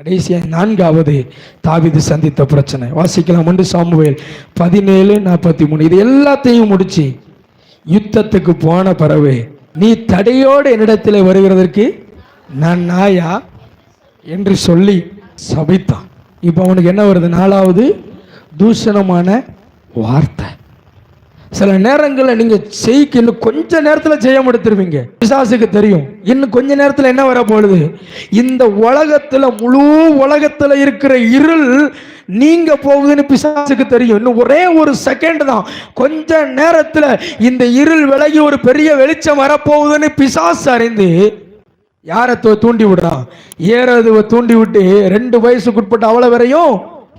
கடைசியாக நான்காவது தாவிது சந்தித்த பிரச்சனை. வாசிக்கலாம். ஒன்று சாமுவேல் பதினேழு நாற்பத்தி மூணு. இது எல்லாத்தையும் முடிச்சு யுத்தத்துக்கு போன பிறகு நீ தடையோடு என்னிடத்தில் வருகிறதற்கு நான் நாயா என்று சொல்லி சபித்தான். இப்போ அவனுக்கு என்ன வருது? நாலாவது தூஷணமான வார்த்தை. சில நேரங்களில் நீங்க செய்க்கு இன்னும் கொஞ்ச நேரத்தில் ஜெயம் எடுத்துருவீங்க. பிசாசுக்கு தெரியும். இன்னும் கொஞ்ச நேரத்தில் என்ன வர போகுது இந்த உலகத்தில் முழு உலகத்தில் இருக்கிற இருள் நீங்க போகுதுன்னு பிசாசுக்கு தெரியும். இன்னும் ஒரே ஒரு செகண்ட் தான். கொஞ்ச நேரத்தில் இந்த இருள் விலகி ஒரு பெரிய வெளிச்சம் வரப்போகுதுன்னு பிசாசு அறிந்து யாரை தூண்டி விடுறான் ஏறதுவ தூண்டி விட்டு ரெண்டு வயசுக்குட்பட்ட அவ்வளவு வரையும்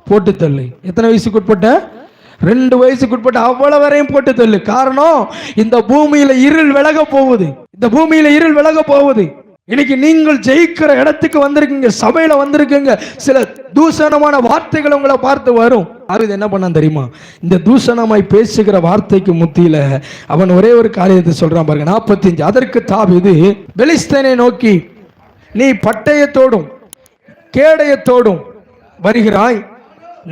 போட்டு தள்ளு. எத்தனை வயசுக்குட்பட்ட? ரெண்டு வயசுக்குட்பட்ட அவ்வளவு வரையும் போட்டு தள்ளு காரணம் இந்த பூமியில இருள் விலக போகுது. இந்த பூமியில இருள் விலக போகுது. இன்னைக்கு நீங்கள் ஜெயிக்கிற இடத்துக்கு வந்திருக்கீங்க சபையில வந்திருக்கீங்க சில தூஷணமான வார்த்தைகள் உங்களை பார்த்து வரும். அது என்ன பண்ணான் தெரியுமா? இந்த தூஷணமாய் பேசுகிற வார்த்தைக்கு முத்தியில அவன் ஒரே ஒரு காரியத்தை சொல்றான் பாருங்க. நாற்பத்தஞ்சு அதற்கு தாவிது பெலிஸ்தனை நோக்கி நீ பட்டயத்தோடும் கேடயத்தோடும் வருகிறாய்.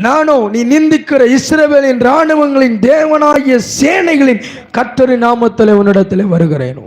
நானோ நீ நிந்திக்கிற இஸ்ரவேலின் இராணுவங்களின் தேவனாகிய சேனைகளின் கத்தரி நாமத்தில் உன்னிடத்தில் வருகிறேன்.